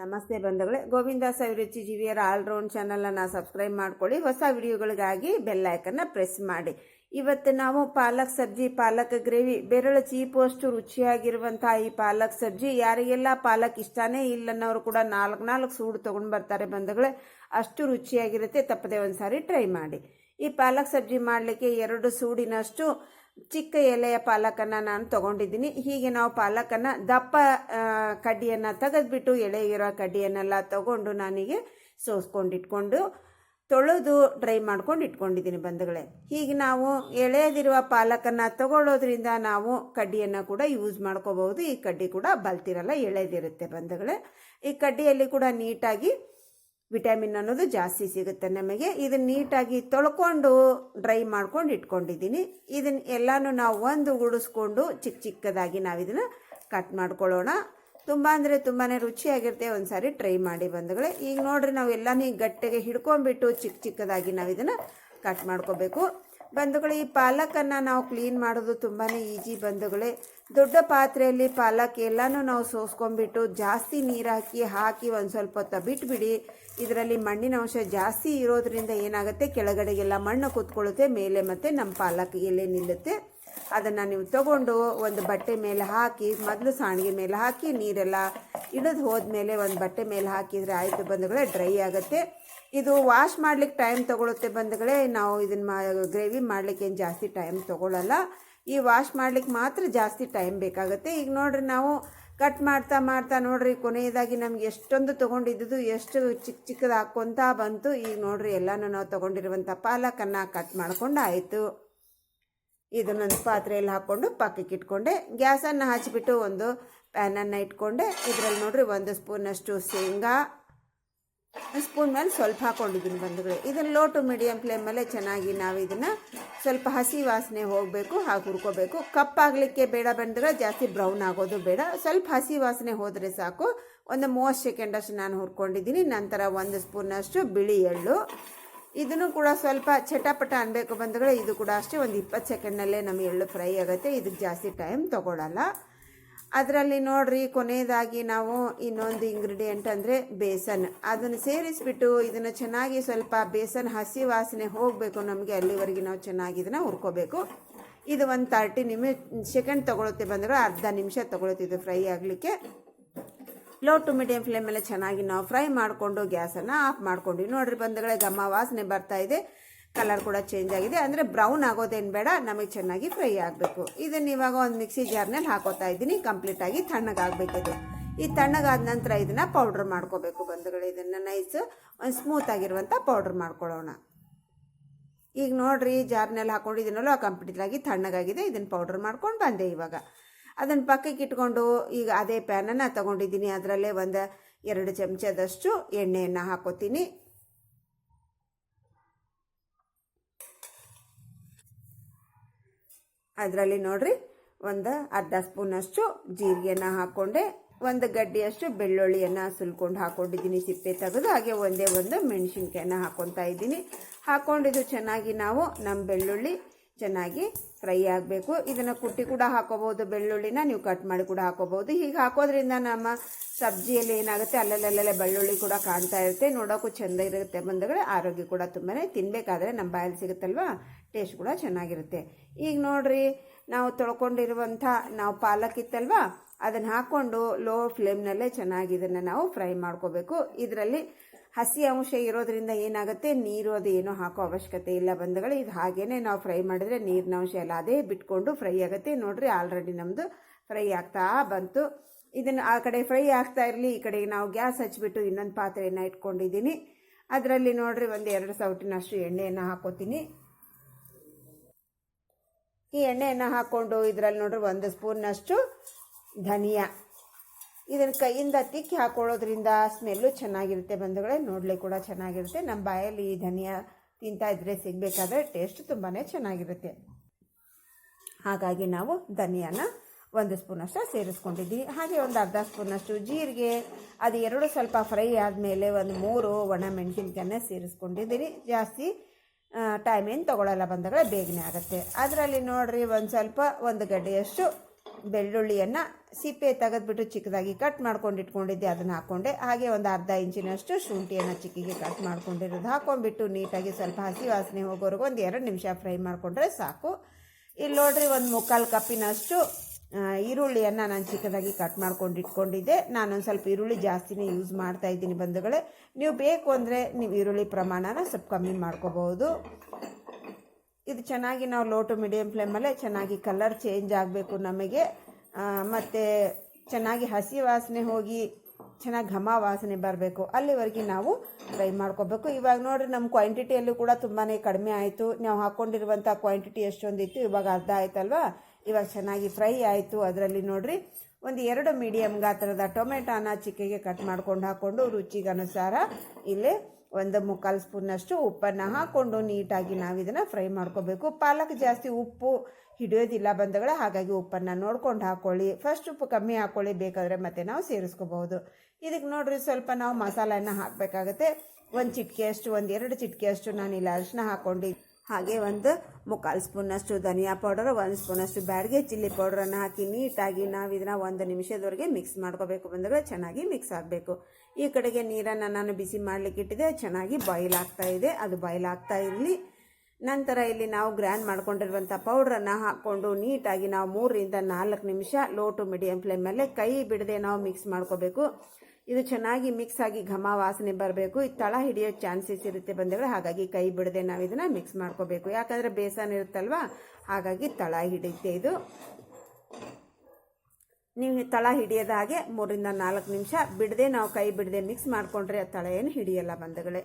ನಮಸ್ತೆ ಬಂಧುಗಳೇ. ಗೋವಿಂದಾಸ್ ಅಭಿರುಚಿ ಜಿವಿಯರ ಆಲ್ರೌಂಡ್ ಚಾನಲನ್ನು ಸಬ್ಸ್ಕ್ರೈಬ್ ಮಾಡ್ಕೊಳ್ಳಿ. ಹೊಸ ವಿಡಿಯೋಗಳಿಗಾಗಿ ಬೆಲ್ ಐಕನ್ನ ಪ್ರೆಸ್ ಮಾಡಿ. ಇವತ್ತು ನಾವು ಪಾಲಕ್ ಸಬ್ಜಿ, ಪಾಲಕ್ ಗ್ರೇವಿ, ಬೆರಳು ಚೀಪುವಷ್ಟು ರುಚಿಯಾಗಿರುವಂತಹ ಈ ಪಾಲಕ್ ಸಬ್ಜಿ ಯಾರಿಗೆಲ್ಲ ಪಾಲಕ್ ಇಷ್ಟನೇ ಇಲ್ಲ ಅನ್ನೋರು ಕೂಡ ನಾಲ್ಕು ನಾಲ್ಕು ಸೂಡು ತೊಗೊಂಡು ಬರ್ತಾರೆ ಬಂಧುಗಳೇ. ಅಷ್ಟು ರುಚಿಯಾಗಿರುತ್ತೆ. ತಪ್ಪದೆ ಒಂದ್ಸಾರಿ ಟ್ರೈ ಮಾಡಿ. ಈ ಪಾಲಕ್ ಸಬ್ಜಿ ಮಾಡಲಿಕ್ಕೆ ಎರಡು ಸೂಡಿನಷ್ಟು ಚಿಕ್ಕ ಎಲೆಯ ಪಾಲಕನ್ನು ನಾನು ತಗೊಂಡಿದ್ದೀನಿ. ಹೀಗೆ ನಾವು ಪಾಲಕನ್ನು ದಪ್ಪ ಕಡ್ಡಿಯನ್ನ ತೆಗೆದ್ಬಿಟ್ಟು ಎಳೆ ಇರೋ ಕಡ್ಡಿಯನ್ನೆಲ್ಲ ತಗೊಂಡು ನನಗೆ ಸೋಸ್ಕೊಂಡಿಟ್ಕೊಂಡು ತೊಳೆದು ಡ್ರೈ ಮಾಡ್ಕೊಂಡು ಇಟ್ಕೊಂಡಿದ್ದೀನಿ ಬಂಧುಗಳೇ. ಹೀಗೆ ನಾವು ಎಳೆಯದಿರುವ ಪಾಲಕನ್ನು ತಗೊಳ್ಳೋದ್ರಿಂದ ನಾವು ಕಡ್ಡಿಯನ್ನು ಕೂಡ ಯೂಸ್ ಮಾಡ್ಕೋಬಹುದು. ಈ ಕಡ್ಡಿ ಕೂಡ ಬಲ್ತಿರಲ್ಲ, ಎಳೆದಿರುತ್ತೆ ಬಂಧುಗಳೇ. ಈ ಕಡ್ಡಿಯಲ್ಲಿ ಕೂಡ ನೀಟಾಗಿ ವಿಟಮಿನ್ ಅನ್ನೋದು ಜಾಸ್ತಿ ಸಿಗುತ್ತೆ ನಮಗೆ. ಇದನ್ನ ನೀಟಾಗಿ ತೊಳ್ಕೊಂಡು ಡ್ರೈ ಮಾಡ್ಕೊಂಡು ಇಟ್ಕೊಂಡಿದ್ದೀನಿ. ಇದನ್ನ ಎಲ್ಲಾನು ನಾವು ಒಂದು ಗುಡಿಸ್ಕೊಂಡು ಚಿಕ್ಕ ಚಿಕ್ಕದಾಗಿ ನಾವು ಇದನ್ನ ಕಟ್ ಮಾಡ್ಕೊಳ್ಳೋಣ. ತುಂಬ ಅಂದರೆ ತುಂಬಾ ರುಚಿಯಾಗಿರುತ್ತೆ. ಒಂದು ಸಾರಿ ಟ್ರೈ ಮಾಡಿ ಬಂಧುಗಳೇ. ಈಗ ನೋಡ್ರಿ ನಾವು ಎಲ್ಲಾನು ಗಟ್ಟಿಗೆ ಹಿಡ್ಕೊಂಡ್ಬಿಟ್ಟು ಚಿಕ್ಕ ಚಿಕ್ಕದಾಗಿ ನಾವು ಇದನ್ನು ಕಟ್ ಮಾಡ್ಕೋಬೇಕು. ಬಂಧುಗಳು, ಈ ಪಾಲಕನ್ನು ನಾವು ಕ್ಲೀನ್ ಮಾಡೋದು ತುಂಬಾ ಈಜಿ ಬಂಧುಗಳೇ. ದೊಡ್ಡ ಪಾತ್ರೆಯಲ್ಲಿ ಪಾಲಕ್ ಎಲ್ಲನೂ ನಾವು ಸೋಸ್ಕೊಂಡ್ಬಿಟ್ಟು ಜಾಸ್ತಿ ನೀರು ಹಾಕಿ ಹಾಕಿ ಒಂದು ಸ್ವಲ್ಪ ಹೊತ್ತ ಬಿಟ್ಬಿಡಿ. ಇದರಲ್ಲಿ ಮಣ್ಣಿನ ಅಂಶ ಜಾಸ್ತಿ ಇರೋದ್ರಿಂದ ಏನಾಗುತ್ತೆ? ಕೆಳಗಡೆಗೆಲ್ಲ ಮಣ್ಣು ಕೂತ್ಕೊಳ್ಳುತ್ತೆ, ಮೇಲೆ ಮತ್ತು ನಮ್ಮ ಪಾಲಕ್ ಎಲೆ ನಿಲ್ಲುತ್ತೆ. ಅದನ್ನು ನೀವು ತಗೊಂಡು ಒಂದು ಬಟ್ಟೆ ಮೇಲೆ ಹಾಕಿ, ಮೊದಲು ಸಾಣಿಗೆ ಮೇಲೆ ಹಾಕಿ, ನೀರೆಲ್ಲ ಇಳಿದು ಹೋದ್ಮೇಲೆ ಒಂದು ಬಟ್ಟೆ ಮೇಲೆ ಹಾಕಿದರೆ ಆಯಿತು ಬಂಧುಗಳೇ ಡ್ರೈ ಆಗುತ್ತೆ. ಇದು ವಾಶ್ ಮಾಡ್ಲಿಕ್ಕೆ ಟೈಮ್ ತಗೊಳುತ್ತೆ ಬಂಧುಗಳೇ. ನಾವು ಇದನ್ನು ಮಾ ಗ್ರೇವಿ ಮಾಡ್ಲಿಕ್ಕೆ ಏನು ಜಾಸ್ತಿ ಟೈಮ್ ತಗೊಳ್ಳಲ್ಲ ಈ ವಾಶ್ ಮಾಡ್ಲಿಕ್ಕೆ ಮಾತ್ರ ಜಾಸ್ತಿ ಟೈಮ್ ಬೇಕಾಗುತ್ತೆ. ಈಗ ನೋಡ್ರಿ ನಾವು ಕಟ್ ಮಾಡ್ತಾ ಮಾಡ್ತಾ ನೋಡ್ರಿ, ಕೊನೆಯದಾಗಿ ನಮ್ಗೆ ಎಷ್ಟೊಂದು ತೊಗೊಂಡಿದ್ದು ಎಷ್ಟು ಚಿಕ್ಕ ಚಿಕ್ಕದು ಬಂತು. ಈಗ ನೋಡ್ರಿ ಎಲ್ಲನೂ ನಾವು ತೊಗೊಂಡಿರುವಂಥ ಪಾಲಕನ್ನು ಕಟ್ ಮಾಡ್ಕೊಂಡು ಆಯಿತು. ಇದನ್ನೊಂದು ಪಾತ್ರೆಯಲ್ಲಿ ಹಾಕ್ಕೊಂಡು ಪಕ್ಕಕ್ಕೆ ಇಟ್ಕೊಂಡೆ. ಗ್ಯಾಸನ್ನು ಹಚ್ಬಿಟ್ಟು ಒಂದು ಪ್ಯಾನನ್ನು ಇಟ್ಕೊಂಡೆ. ಇದರಲ್ಲಿ ನೋಡಿರಿ ಒಂದು ಸ್ಪೂನಷ್ಟು ಶೇಂಗಾ ಸ್ಪೂನ್ ಮೇಲೆ ಸ್ವಲ್ಪ ಹಾಕ್ಕೊಂಡಿದ್ದೀನಿ ಬಂಧುಗಳೇ. ಇದನ್ನು ಲೋ ಟು ಮೀಡಿಯಮ್ ಫ್ಲೇಮಲ್ಲೇ ಚೆನ್ನಾಗಿ ನಾವು ಇದನ್ನು ಸ್ವಲ್ಪ ಹಸಿ ವಾಸನೆ ಹೋಗಬೇಕು, ಹಾಗೆ ಹುರ್ಕೋಬೇಕು. ಕಪ್ಪಾಗಲಿಕ್ಕೆ ಬೇಡ ಬಂದರೆ ಜಾಸ್ತಿ ಬ್ರೌನ್ ಆಗೋದು ಬೇಡ. ಸ್ವಲ್ಪ ಹಸಿ ವಾಸನೆ ಹೋದರೆ ಸಾಕು. ಒಂದು ಮೂವತ್ತು ಸೆಕೆಂಡಷ್ಟು ನಾನು ಹುರ್ಕೊಂಡಿದ್ದೀನಿ. ನಂತರ ಒಂದು ಸ್ಪೂನಷ್ಟು ಬಿಳಿ ಎಳ್ಳು. ಇದನ್ನು ಕೂಡ ಸ್ವಲ್ಪ ಚಟಪಟ ಅನ್ಬೇಕು ಬಂಧುಗಳೇ, ಇದು ಕೂಡ ಅಷ್ಟೇ ಒಂದು ಇಪ್ಪತ್ತು ಸೆಕೆಂಡ್ನಲ್ಲೇ ನಮ್ಮ ಎಳ್ಳು ಫ್ರೈ ಆಗುತ್ತೆ. ಇದಕ್ಕೆ ಜಾಸ್ತಿ ಟೈಮ್ ತೊಗೊಳಲ್ಲ. ಅದರಲ್ಲಿ ನೋಡ್ರಿ, ಕೊನೆಯದಾಗಿ ನಾವು ಇನ್ನೊಂದು ಇಂಗ್ರೀಡಿಯೆಂಟ್ ಅಂದರೆ ಬೇಸನ್. ಅದನ್ನು ಸೇರಿಸ್ಬಿಟ್ಟು ಇದನ್ನು ಚೆನ್ನಾಗಿ ಸ್ವಲ್ಪ ಬೇಸನ್ ಹಸಿ ವಾಸನೆ ಹೋಗಬೇಕು ನಮಗೆ, ಅಲ್ಲಿವರೆಗೆ ನಾವು ಚೆನ್ನಾಗಿ ಇದನ್ನು ಹುರ್ಕೋಬೇಕು. ಇದು ಒಂದು ತರ್ಟಿ ನಿಮಿ ಸೆಕೆಂಡ್ ತೊಗೊಳುತ್ತೆ ಬಂದರೆ ಅರ್ಧ ನಿಮಿಷ ತೊಗೊಳುತ್ತೆ ಇದು ಫ್ರೈ ಆಗಲಿಕ್ಕೆ. ಲೋ ಟು ಮೀಡಿಯಂ ಫ್ಲೇಮಲ್ಲಿ ಚೆನ್ನಾಗಿ ನಾವು ಫ್ರೈ ಮಾಡಿಕೊಂಡು ಗ್ಯಾಸನ್ನು ಆಫ್ ಮಾಡ್ಕೊಂಡ್ವಿ. ನೋಡ್ರಿ ಬಂಧುಗಳೇ, ಘಮ ವಾಸನೆ ಬರ್ತಾ ಇದೆ. ಕಲರ್ ಕೂಡ ಚೇಂಜ್ ಆಗಿದೆ. ಅಂದರೆ ಬ್ರೌನ್ ಆಗೋದೇನು ಬೇಡ, ನಮಗೆ ಚೆನ್ನಾಗಿ ಫ್ರೈ ಆಗಬೇಕು. ಇದನ್ನು ಇವಾಗ ಒಂದು ಮಿಕ್ಸಿ ಜಾರ್ನಲ್ಲಿ ಹಾಕೋತಾ ಇದ್ದೀನಿ. ಕಂಪ್ಲೀಟಾಗಿ ತಣ್ಣಗಾಗಬೇಕಿದು. ಈ ತಣ್ಣಗಾದ ನಂತರ ಇದನ್ನು ಪೌಡ್ರ್ ಮಾಡ್ಕೋಬೇಕು ಬಂಧುಗಳು. ಇದನ್ನು ನೈಸ್ ಒಂದು ಸ್ಮೂತ್ ಆಗಿರುವಂಥ ಪೌಡ್ರ್ ಮಾಡ್ಕೊಳ್ಳೋಣ. ಈಗ ನೋಡ್ರಿ ಜಾರ್ನಲ್ಲಿ ಹಾಕೊಂಡಿದ್ದೀನಲ್ಲ ಕಂಪ್ಲೀಟಾಗಿ ತಣ್ಣಗಾಗಿದೆ. ಇದನ್ನು ಪೌಡ್ರ್ ಮಾಡ್ಕೊಂಡು ಬಂದೆ ಇವಾಗ. ಅದನ್ನು ಪಕ್ಕಕ್ಕೆ ಇಟ್ಕೊಂಡು ಈಗ ಅದೇ ಪ್ಯಾನನ್ನು ತಗೊಂಡಿದ್ದೀನಿ. ಅದರಲ್ಲೇ ಒಂದು ಎರಡು ಚಮಚದಷ್ಟು ಎಣ್ಣೆಯನ್ನು ಹಾಕೋತೀನಿ. ಅದರಲ್ಲಿ ನೋಡ್ರಿ, ಒಂದು ಅರ್ಧ ಸ್ಪೂನಷ್ಟು ಜೀರಿಗೆನ ಹಾಕ್ಕೊಂಡೆ, ಒಂದು ಗಡ್ಡಿಯಷ್ಟು ಬೆಳ್ಳುಳ್ಳಿಯನ್ನು ಸುಲ್ಕೊಂಡು ಹಾಕ್ಕೊಂಡಿದ್ದೀನಿ ಸಿಪ್ಪೆ ತೆಗೆದು ಹಾಗೆ ಒಂದೇ ಒಂದು ಮೆಣಸಿನ್ಕಾಯನ್ನ ಹಾಕ್ಕೊತಾ ಇದ್ದೀನಿ. ಹಾಕ್ಕೊಂಡಿದ್ದು ಚೆನ್ನಾಗಿ ನಾವು ನಮ್ಮ ಬೆಳ್ಳುಳ್ಳಿ ಚೆನ್ನಾಗಿ ಫ್ರೈ ಆಗಬೇಕು. ಇದನ್ನು ಕುಟ್ಟಿ ಕೂಡ ಹಾಕೋಬಹುದು. ಬೆಳ್ಳುಳ್ಳಿನ ನೀವು ಕಟ್ ಮಾಡಿ ಕೂಡ ಹಾಕೋಬಹುದು. ಹೀಗೆ ಹಾಕೋದ್ರಿಂದ ನಮ್ಮ ಸಬ್ಜಿಯಲ್ಲಿ ಏನಾಗುತ್ತೆ? ಅಲ್ಲಲ್ಲಲ್ಲೇ ಬೆಳ್ಳುಳ್ಳಿ ಕೂಡ ಕಾಣ್ತಾ ಇರುತ್ತೆ. ನೋಡೋಕ್ಕೂ ಚೆಂದ ಇರುತ್ತೆ ಬಂದಗಳೇ ಆರೋಗ್ಯ ಕೂಡ ತುಂಬಾ ತಿನ್ನಬೇಕಾದ್ರೆ ನಮ್ಮ ಬಾಯಲ್ಲಿ ಸಿಗುತ್ತಲ್ವಾ? ಟೇಸ್ಟ್ ಕೂಡ ಚೆನ್ನಾಗಿರುತ್ತೆ. ಈಗ ನೋಡ್ರಿ, ನಾವು ತೊಳ್ಕೊಂಡಿರುವಂಥ, ನಾವು ಪಾಲಕ್ ಇತ್ತಲ್ವಾ? ಅದನ್ನು ಹಾಕ್ಕೊಂಡು ಲೋ ಫ್ಲೇಮ್ನಲ್ಲೇ ಚೆನ್ನಾಗಿ ಇದನ್ನು ನಾವು ಫ್ರೈ ಮಾಡ್ಕೋಬೇಕು. ಇದರಲ್ಲಿ ಹಸಿ ಅಂಶ ಇರೋದ್ರಿಂದ ಏನಾಗುತ್ತೆ? ನೀರು ಅದು ಏನೂ ಹಾಕೋ ಅವಶ್ಯಕತೆ ಇಲ್ಲ ಬಂದಗಳು ಇದು ಹಾಗೇನೆ ನಾವು ಫ್ರೈ ಮಾಡಿದ್ರೆ ನೀರಿನ ಅಂಶ ಎಲ್ಲ ಅದೇ ಬಿಟ್ಕೊಂಡು ಫ್ರೈ ಆಗುತ್ತೆ. ನೋಡ್ರಿ ಆಲ್ರೆಡಿ ನಮ್ಮದು ಫ್ರೈ ಆಗ್ತಾ ಬಂತು. ಇದನ್ನು ಆ ಕಡೆ ಫ್ರೈ ಆಗ್ತಾ ಇರಲಿ, ಈ ಕಡೆ ನಾವು ಗ್ಯಾಸ್ ಹಚ್ಚಿಬಿಟ್ಟು ಇನ್ನೊಂದು ಪಾತ್ರೆಯನ್ನು ಇಟ್ಕೊಂಡಿದ್ದೀನಿ. ಅದರಲ್ಲಿ ನೋಡ್ರಿ ಒಂದು ಎರಡು ಸೌಟಿನಷ್ಟು ಎಣ್ಣೆಯನ್ನು ಹಾಕೋತೀನಿ. ಈ ಎಣ್ಣೆಯನ್ನು ಹಾಕ್ಕೊಂಡು ಇದರಲ್ಲಿ ನೋಡ್ರಿ ಒಂದು ಸ್ಪೂನ್ನಷ್ಟು ಧನಿಯಾ. ಇದನ್ನು ಕೈಯಿಂದ ತಿಕ್ಕಿ ಹಾಕೊಳ್ಳೋದ್ರಿಂದ ಸ್ಮೆಲ್ಲು ಚೆನ್ನಾಗಿರುತ್ತೆ ಬಂಧುಗಳೇ. ನೋಡಲಿ ಕೂಡ ಚೆನ್ನಾಗಿರುತ್ತೆ. ನಮ್ಮ ಬಾಯಲ್ಲಿ ಧನಿಯಾ ತಿಂತಾ ಇದ್ರೆ ಸಿಗಬೇಕಾದ್ರೆ ಟೇಸ್ಟ್ ತುಂಬಾ ಚೆನ್ನಾಗಿರುತ್ತೆ. ಹಾಗಾಗಿ ನಾವು ಧನಿಯಾನ ಒಂದು ಸ್ಪೂನಷ್ಟು ಸೇರಿಸ್ಕೊಂಡಿದ್ದೀವಿ ಹಾಗೆ ಒಂದು ಅರ್ಧ ಸ್ಪೂನಷ್ಟು ಜೀರಿಗೆ, ಅದು ಎರಡು ಸ್ವಲ್ಪ ಫ್ರೈ ಆದಮೇಲೆ ಒಂದು ಮೂರು ಒಣ ಮೆಣಸಿನ್ಕಾಯನ್ನ ಸೇರಿಸ್ಕೊಂಡಿದ್ದೀರಿ. ಜಾಸ್ತಿ ಟೈಮ್ ಏನು ಬಂದಾಗ ಬೇಗನೆ ಆಗುತ್ತೆ. ಅದರಲ್ಲಿ ನೋಡಿರಿ ಒಂದು ಸ್ವಲ್ಪ, ಒಂದು ಗಡ್ಡೆಯಷ್ಟು ಬೆಳ್ಳುಳ್ಳಿಯನ್ನು ಸಿಪ್ಪೆ ತೆಗೆದ್ಬಿಟ್ಟು ಚಿಕ್ಕದಾಗಿ ಕಟ್ ಮಾಡ್ಕೊಂಡು ಇಟ್ಕೊಂಡಿದ್ದೆ, ಅದನ್ನು ಹಾಕ್ಕೊಂಡೆ ಹಾಗೆ ಒಂದು ಅರ್ಧ ಇಂಚಿನಷ್ಟು ಶುಂಠಿಯನ್ನು ಚಿಕ್ಕಿಗೆ ಕಟ್ ಮಾಡ್ಕೊಂಡಿರೋದು ಹಾಕ್ಕೊಂಡ್ಬಿಟ್ಟು ನೀಟಾಗಿ ಸ್ವಲ್ಪ ಹಸಿ ವಾಸನೆ ಹೋಗೋವರೆಗೂ ಒಂದು ಎರಡು ನಿಮಿಷ ಫ್ರೈ ಮಾಡಿಕೊಂಡ್ರೆ ಸಾಕು. ಇಲ್ಲಿ ನೋಡ್ರಿ ಒಂದು ಮುಕ್ಕಾಲು ಕಪ್ಪಿನಷ್ಟು ಈರುಳ್ಳಿಯನ್ನು ನಾನು ಚಿಕ್ಕದಾಗಿ ಕಟ್ ಮಾಡ್ಕೊಂಡು ಇಟ್ಕೊಂಡಿದ್ದೆ. ನಾನೊಂದು ಸ್ವಲ್ಪ ಈರುಳ್ಳಿ ಜಾಸ್ತಿನೇ ಯೂಸ್ ಮಾಡ್ತಾ ಇದ್ದೀನಿ ಬಂಧುಗಳೇ. ನೀವು ಬೇಕು ಅಂದರೆ ನೀವು ಈರುಳ್ಳಿ ಪ್ರಮಾಣನ ಸ್ವಲ್ಪ ಕಮ್ಮಿ ಮಾಡ್ಕೋಬಹುದು. ಇದು ಚೆನ್ನಾಗಿ ನಾವು ಲೋ ಟು ಮೀಡಿಯಮ್ ಫ್ಲೇಮಲ್ಲೇ ಚೆನ್ನಾಗಿ ಕಲರ್ ಚೇಂಜ್ ಆಗಬೇಕು ನಮಗೆ. ಮತ್ತು ಚೆನ್ನಾಗಿ ಹಸಿ ವಾಸನೆ ಹೋಗಿ ಚೆನ್ನಾಗಿ ಘಮ ವಾಸನೆ ಬರಬೇಕು. ಅಲ್ಲಿವರೆಗೆ ನಾವು ಫ್ರೈ ಮಾಡ್ಕೋಬೇಕು. ಇವಾಗ ನೋಡಿರಿ ನಮ್ಮ ಕ್ವಾಂಟಿಟಿಯಲ್ಲಿ ಕೂಡ ತುಂಬಾ ಕಡಿಮೆ ಆಯಿತು. ನಾವು ಹಾಕ್ಕೊಂಡಿರುವಂಥ ಕ್ವಾಂಟಿಟಿ ಎಷ್ಟೊಂದಿತ್ತು? ಇವಾಗ ಅರ್ಧ ಆಯ್ತಲ್ವಾ? ಇವಾಗ ಚೆನ್ನಾಗಿ ಫ್ರೈ ಆಯಿತು. ಅದರಲ್ಲಿ ನೋಡಿರಿ ಒಂದು ಎರಡು ಮೀಡಿಯಮ್ ಗಾತ್ರದ ಟೊಮೆಟೊನ ಚಿಕ್ಕಿಗೆ ಕಟ್ ಮಾಡ್ಕೊಂಡು ಹಾಕ್ಕೊಂಡು ರುಚಿಗನುಸಾರ ಇಲ್ಲಿ ಒಂದು ಮುಕ್ಕಾಲು ಸ್ಪೂನಷ್ಟು ಉಪ್ಪನ್ನು ಹಾಕ್ಕೊಂಡು ನೀಟಾಗಿ ನಾವು ಇದನ್ನು ಫ್ರೈ ಮಾಡ್ಕೋಬೇಕು. ಪಾಲಕ್ ಜಾಸ್ತಿ ಉಪ್ಪು ಹಿಡಿಯೋದಿಲ್ಲ ಬಂದಗಳ ಹಾಗಾಗಿ ಉಪ್ಪನ್ನು ನೋಡ್ಕೊಂಡು ಹಾಕ್ಕೊಳ್ಳಿ ಫಸ್ಟ್ ಉಪ್ಪು ಕಮ್ಮಿ ಹಾಕ್ಕೊಳ್ಳಿ ಬೇಕಾದರೆ ಮತ್ತೆ ನಾವು ಸೇರಿಸ್ಕೋಬಹುದು. ಇದಕ್ಕೆ ನೋಡ್ರಿ, ಸ್ವಲ್ಪ ನಾವು ಮಸಾಲೆಯನ್ನು ಹಾಕಬೇಕಾಗತ್ತೆ. ಒಂದು ಚಿಟಿಕೆಯಷ್ಟು, ಒಂದು ಎರಡು ಚಿಟಿಕೆಯಷ್ಟು ನಾನು ಇಲ್ಲಿ ಅರಿಶಿನ ಹಾಕ್ಕೊಂಡು, ಹಾಗೆ ಒಂದು ಮುಕ್ಕಾಲು ಸ್ಪೂನಷ್ಟು ಧನಿಯಾ ಪೌಡರ್, ಒಂದು ಸ್ಪೂನಷ್ಟು ಬ್ಯಾಡಿಗೆ ಚಿಲ್ಲಿ ಪೌಡರನ್ನು ಹಾಕಿ ನೀಟಾಗಿ ನಾವು ಇದನ್ನು ಒಂದು ನಿಮಿಷದವರೆಗೆ ಮಿಕ್ಸ್ ಮಾಡ್ಕೋಬೇಕು ಬಂದರೆ ಚೆನ್ನಾಗಿ ಮಿಕ್ಸ್ ಆಗಬೇಕು. ಈ ಕಡೆಗೆ ನೀರನ್ನು ನಾನು ಬಿಸಿ ಮಾಡಲಿಕ್ಕೆ ಇಟ್ಟಿದೆ ಚೆನ್ನಾಗಿ ಬಾಯ್ಲ್ ಆಗ್ತಾ ಇದೆ. ಅದು ಬಾಯ್ಲ್ ಆಗ್ತಾ ಇರಲಿ. ನಂತರ ಇಲ್ಲಿ ನಾವು ಗ್ರ್ಯಾಂಡ್ ಮಾಡ್ಕೊಂಡಿರುವಂಥ ಪೌಡ್ರನ್ನು ಹಾಕ್ಕೊಂಡು ನೀಟಾಗಿ ನಾವು ಮೂರರಿಂದ ನಾಲ್ಕು ನಿಮಿಷ ಲೋ ಟು ಫ್ಲೇಮ್ ಮೇಲೆ ಕೈ ಬಿಡದೆ ನಾವು ಮಿಕ್ಸ್ ಮಾಡ್ಕೋಬೇಕು. ಇದು ಚೆನ್ನಾಗಿ ಮಿಕ್ಸ್ ಆಗಿ ಘಮ ವಾಸನೆ ಬರಬೇಕು. ಇದು ತಳ ಹಿಡಿಯೋ ಚಾನ್ಸಸ್ ಇರುತ್ತೆ ಬಂದಗಳು ಹಾಗಾಗಿ ಕೈ ಬಿಡದೆ ನಾವು ಇದನ್ನು ಮಿಕ್ಸ್ ಮಾಡ್ಕೋಬೇಕು. ಯಾಕಂದರೆ ಬೇಸನ್ ಇರುತ್ತಲ್ವಾ? ಹಾಗಾಗಿ ತಳ ಹಿಡಿಯುತ್ತೆ ಇದು. ನೀವು ತಳ ಹಿಡಿಯೋದ ಹಾಗೆ ಮೂರಿಂದ ನಾಲ್ಕು ನಿಮಿಷ ಬಿಡದೆ ನಾವು ಕೈ ಬಿಡದೆ ಮಿಕ್ಸ್ ಮಾಡಿಕೊಂಡ್ರೆ ಆ ತಳ ಏನು ಹಿಡಿಯಲ್ಲ ಬಂಧುಗಳೇ.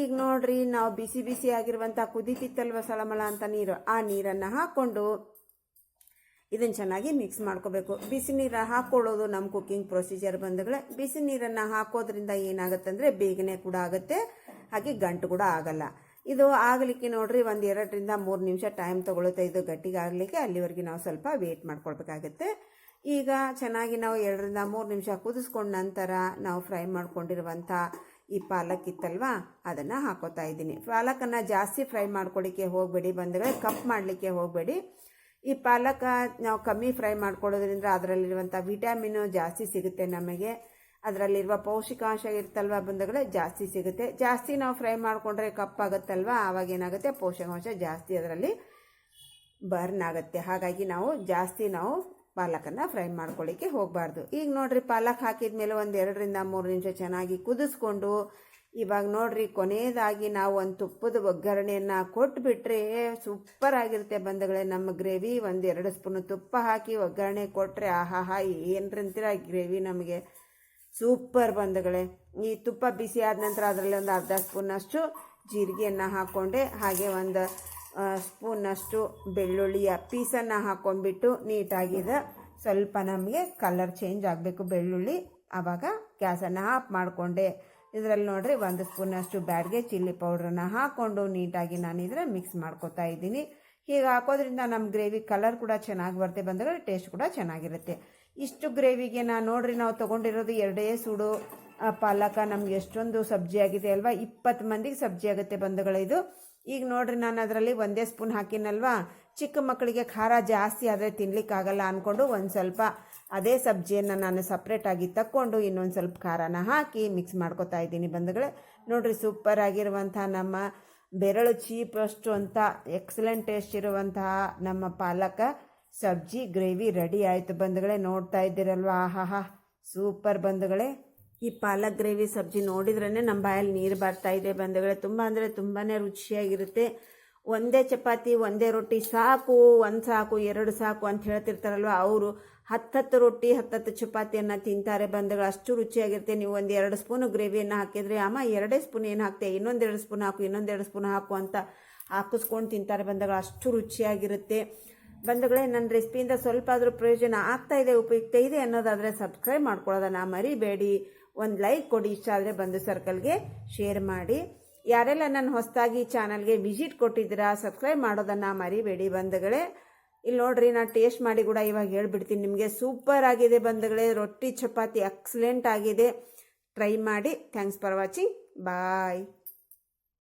ಈಗ ನೋಡ್ರಿ, ನಾವು ಬಿಸಿ ಬಿಸಿ ಆಗಿರುವಂಥ ಕುದಿತಿತ್ತಲ್ವ ಸಳಮಳ ಅಂತ ನೀರು, ಆ ನೀರನ್ನು ಹಾಕ್ಕೊಂಡು ಇದನ್ನು ಚೆನ್ನಾಗಿ ಮಿಕ್ಸ್ ಮಾಡ್ಕೋಬೇಕು. ಬಿಸಿ ನೀರು ಹಾಕ್ಕೊಳ್ಳೋದು ನಮ್ಮ ಕುಕ್ಕಿಂಗ್ ಪ್ರೊಸೀಜರ್ ಬಂಧುಗಳೇ. ಬಿಸಿ ನೀರನ್ನು ಹಾಕೋದ್ರಿಂದ ಏನಾಗುತ್ತೆ ಅಂದರೆ ಬೇಗನೆ ಕೂಡ ಆಗುತ್ತೆ, ಹಾಗೆ ಗಂಟು ಕೂಡ ಆಗಲ್ಲ. ಇದು ಆಗಲಿಕ್ಕೆ ನೋಡ್ರಿ, ಒಂದು ಎರಡರಿಂದ ಮೂರು ನಿಮಿಷ ಟೈಮ್ ತೊಗೊಳುತ್ತೆ. ಇದು ಗಟ್ಟಿಗಾಗಲಿಕ್ಕೆ ಅಲ್ಲಿವರೆಗೆ ನಾವು ಸ್ವಲ್ಪ ವೇಟ್ ಮಾಡ್ಕೊಳ್ಬೇಕಾಗತ್ತೆ. ಈಗ ಚೆನ್ನಾಗಿ ನಾವು ಎರಡರಿಂದ ಮೂರು ನಿಮಿಷ ಕುದಿಸ್ಕೊಂಡ ನಂತರ ನಾವು ಫ್ರೈ ಮಾಡ್ಕೊಂಡಿರುವಂಥ ಈ ಪಾಲಕ್ ಇತ್ತಲ್ವಾ? ಅದನ್ನು ಹಾಕೋತಾ ಇದ್ದೀನಿ. ಪಾಲಕನ್ನು ಜಾಸ್ತಿ ಫ್ರೈ ಮಾಡ್ಕೊಳಿಕ್ಕೆ ಹೋಗಬೇಡಿ. ಬಂದರೆ ಕಪ್ ಮಾಡಲಿಕ್ಕೆ ಹೋಗಬೇಡಿ. ಈ ಪಾಲಕ ನಾವು ಕಮ್ಮಿ ಫ್ರೈ ಮಾಡ್ಕೊಳ್ಳೋದ್ರಿಂದ ಅದರಲ್ಲಿರುವಂಥ ವಿಟಮಿನು ಜಾಸ್ತಿ ಸಿಗುತ್ತೆ ನಮಗೆ. ಅದರಲ್ಲಿರುವ ಪೌಷ್ಟಿಕಾಂಶ ಇರ್ತಲ್ವ ಬಂಧುಗಳೇ? ಜಾಸ್ತಿ ಸಿಗುತ್ತೆ. ಜಾಸ್ತಿ ನಾವು ಫ್ರೈ ಮಾಡಿಕೊಂಡ್ರೆ ಕಪ್ಪಾಗುತ್ತಲ್ವ ಆವಾಗ ಏನಾಗುತ್ತೆ? ಪೋಷಕಾಂಶ ಜಾಸ್ತಿ ಅದರಲ್ಲಿ ಬರ್ನ್ ಆಗುತ್ತೆ. ಹಾಗಾಗಿ ನಾವು ಜಾಸ್ತಿ ನಾವು ಪಾಲಕನ್ನು ಫ್ರೈ ಮಾಡ್ಕೊಳ್ಳಿಕ್ಕೆ ಹೋಗಬಾರ್ದು. ಈಗ ನೋಡ್ರಿ, ಪಾಲಕ್ ಹಾಕಿದ ಮೇಲೆ ಒಂದು ಎರಡರಿಂದ ಮೂರು ನಿಮಿಷ ಚೆನ್ನಾಗಿ ಕುದಿಸ್ಕೊಂಡು, ಇವಾಗ ನೋಡ್ರಿ, ಕೊನೆಯದಾಗಿ ನಾವು ಒಂದು ತುಪ್ಪದ ಒಗ್ಗರಣೆಯನ್ನು ಕೊಟ್ಬಿಟ್ರೆ ಸೂಪರ್ ಆಗಿರುತ್ತೆ ಬಂಧುಗಳೇ. ನಮ್ಮ ಗ್ರೇವಿ ಒಂದು ಎರಡು ಸ್ಪೂನ್ ತುಪ್ಪ ಹಾಕಿ ಒಗ್ಗರಣೆ ಕೊಟ್ಟರೆ ಆಹಾಹಾ ಏನರಂತೀರ ಗ್ರೇವಿ ನಮಗೆ? ಸೂಪರ್ ಬಂಧುಗಳೇ. ಈ ತುಪ್ಪ ಬಿಸಿ ಆದ ನಂತರ ಅದರಲ್ಲಿ ಒಂದು ಅರ್ಧ ಸ್ಪೂನಷ್ಟು ಜೀರಿಗೆಯನ್ನು ಹಾಕ್ಕೊಂಡೆ ಹಾಗೆ ಒಂದು ಸ್ಪೂನಷ್ಟು ಬೆಳ್ಳುಳ್ಳಿಯ ಪೀಸನ್ನು ಹಾಕ್ಕೊಂಡ್ಬಿಟ್ಟು ನೀಟಾಗಿದೆ. ಸ್ವಲ್ಪ ನಮಗೆ ಕಲರ್ ಚೇಂಜ್ ಆಗಬೇಕು ಬೆಳ್ಳುಳ್ಳಿ. ಆವಾಗ ಗ್ಯಾಸನ್ನು ಆಫ್ ಮಾಡಿಕೊಂಡೆ. ಇದರಲ್ಲಿ ನೋಡ್ರಿ ಒಂದು ಸ್ಪೂನಷ್ಟು ಬ್ಯಾಡ್ಗೆ ಚಿಲ್ಲಿ ಪೌಡ್ರನ್ನ ಹಾಕ್ಕೊಂಡು ನೀಟಾಗಿ ನಾನು ಇದರ ಮಿಕ್ಸ್ ಮಾಡ್ಕೊತಾ ಇದ್ದೀನಿ. ಹೀಗೆ ಹಾಕೋದ್ರಿಂದ ನಮ್ಮ ಗ್ರೇವಿ ಕಲರ್ ಕೂಡ ಚೆನ್ನಾಗಿ ಬರುತ್ತೆ ಬಂದರೆ ಟೇಸ್ಟ್ ಕೂಡ ಚೆನ್ನಾಗಿರುತ್ತೆ. ಇಷ್ಟು ಗ್ರೇವಿಗೆ ನಾನು ನೋಡ್ರಿ ನಾವು ತೊಗೊಂಡಿರೋದು ಎರಡೇ ಸೂಡು ಪಾಲಕ ನಮ್ಗೆ ಎಷ್ಟೊಂದು ಸಬ್ಜಿ ಆಗಿದೆ ಅಲ್ವಾ? ಇಪ್ಪತ್ತು ಮಂದಿಗೆ ಸಬ್ಜಿ ಆಗುತ್ತೆ ಇದು. ಈಗ ನೋಡ್ರಿ ನಾನು ಅದರಲ್ಲಿ ಒಂದೇ ಸ್ಪೂನ್ ಹಾಕಿನಲ್ವಾ? ಚಿಕ್ಕ ಮಕ್ಕಳಿಗೆ ಖಾರ ಜಾಸ್ತಿ ಆದರೆ ತಿನ್ಲಿಕ್ಕಾಗಲ್ಲ ಅಂದ್ಕೊಂಡು ಒಂದು ಸ್ವಲ್ಪ ಅದೇ ಸಬ್ಜಿಯನ್ನು ನಾನು ಸಪ್ರೇಟಾಗಿ ತಕ್ಕೊಂಡು ಇನ್ನೊಂದು ಸ್ವಲ್ಪ ಖಾರನ ಹಾಕಿ ಮಿಕ್ಸ್ ಮಾಡ್ಕೊತಾ ಇದ್ದೀನಿ ಬಂಧುಗಳೇ. ನೋಡ್ರಿ ಸೂಪರ್ ಆಗಿರುವಂಥ ನಮ್ಮ ಬೆರಳು ಚೀಪಷ್ಟು ಅಂತ ಎಕ್ಸಲೆಂಟ್ ಟೇಸ್ಟ್ ಇರುವಂತಹ ನಮ್ಮ ಪಾಲಕ ಸಬ್ಜಿ ಗ್ರೇವಿ ರೆಡಿ ಆಯಿತು ಬಂಧುಗಳೇ. ನೋಡ್ತಾ ಇದ್ದೀರಲ್ವ? ಆಹಾಹಾ. ಸೂಪರ್ ಬಂಧುಗಳೇ. ಈ ಪಾಲಕ್ ಗ್ರೇವಿ ಸಬ್ಜಿ ನೋಡಿದ್ರೇ ನಮ್ಮ ಬಾಯಲ್ಲಿ ನೀರು ಬರ್ತಾ ಇದೆ ಬಂಧುಗಳೇ. ತುಂಬ ಅಂದರೆ ತುಂಬಾ ರುಚಿಯಾಗಿರುತ್ತೆ. ಒಂದೇ ಚಪಾತಿ, ಒಂದೇ ರೊಟ್ಟಿ ಸಾಕು, ಒಂದು ಸಾಕು, ಎರಡು ಸಾಕು ಅಂತ ಹೇಳ್ತಿರ್ತಾರಲ್ವ ಅವರು. ಹತ್ತತ್ತು ರೊಟ್ಟಿ, ಹತ್ತತ್ತು ಚಪಾತಿಯನ್ನು ತಿಂತಾರೆ ಬಂಧುಗಳು. ಅಷ್ಟು ರುಚಿಯಾಗಿರುತ್ತೆ. ನೀವು ಒಂದು ಎರಡು ಸ್ಪೂನು ಗ್ರೇವಿಯನ್ನು ಹಾಕಿದರೆ ಅಮ್ಮ ಎರಡೇ ಸ್ಪೂನ್ ಏನು ಹಾಕ್ತೆ? ಇನ್ನೊಂದೆರಡು ಸ್ಪೂನ್ ಹಾಕು ಇನ್ನೊಂದೆರಡು ಸ್ಪೂನ್ ಹಾಕು ಅಂತ ಹಾಕಿಸ್ಕೊಂಡು ತಿಂತಾರೆ ಬಂಧುಗಳು. ಅಷ್ಟು ರುಚಿಯಾಗಿರುತ್ತೆ. ಬಂಧುಗಳೇ ನನ್ನ ರೆಸಿಪಿಯಿಂದ ಸ್ವಲ್ಪ ಆದರೂ ಪ್ರಯೋಜನ ಆಗ್ತಾ ಇದೆ, ಉಪಯುಕ್ತ ಇದೆ ಅನ್ನೋದಾದರೆ ಸಬ್ಸ್ಕ್ರೈಬ್ ಮಾಡ್ಕೊಳ್ಳೋದನ್ನ ಮರಿಬೇಡಿ. ಒಂದು ಲೈಕ್ ಕೊಡಿ, ಇಷ್ಟ ಆದರೆ ಬಂದು ಸರ್ಕಲ್ಗೆ ಶೇರ್ ಮಾಡಿ. ಯಾರೆಲ್ಲ ನನ್ನ ಹೊಸದಾಗಿ ಚಾನಲ್ಗೆ ವಿಸಿಟ್ ಕೊಟ್ಟಿದ್ದೀರಾ ಸಬ್ಸ್ಕ್ರೈಬ್ ಮಾಡೋದನ್ನು ಮರಿಬೇಡಿ ಬಂಧುಗಳೇ. ಇಲ್ಲಿ ನೋಡ್ರಿ, ನಾನು ಟೇಸ್ಟ್ ಮಾಡಿ ಕೂಡ ಇವಾಗ ಹೇಳ್ಬಿಡ್ತೀನಿ ನಿಮಗೆ. ಸೂಪರ್ ಆಗಿದೆ ಬಂಧುಗಳೇ, ರೊಟ್ಟಿ, ಚಪಾತಿ ಎಕ್ಸಲೆಂಟ್ ಆಗಿದೆ. ಟ್ರೈ ಮಾಡಿ. Thanks for watching bye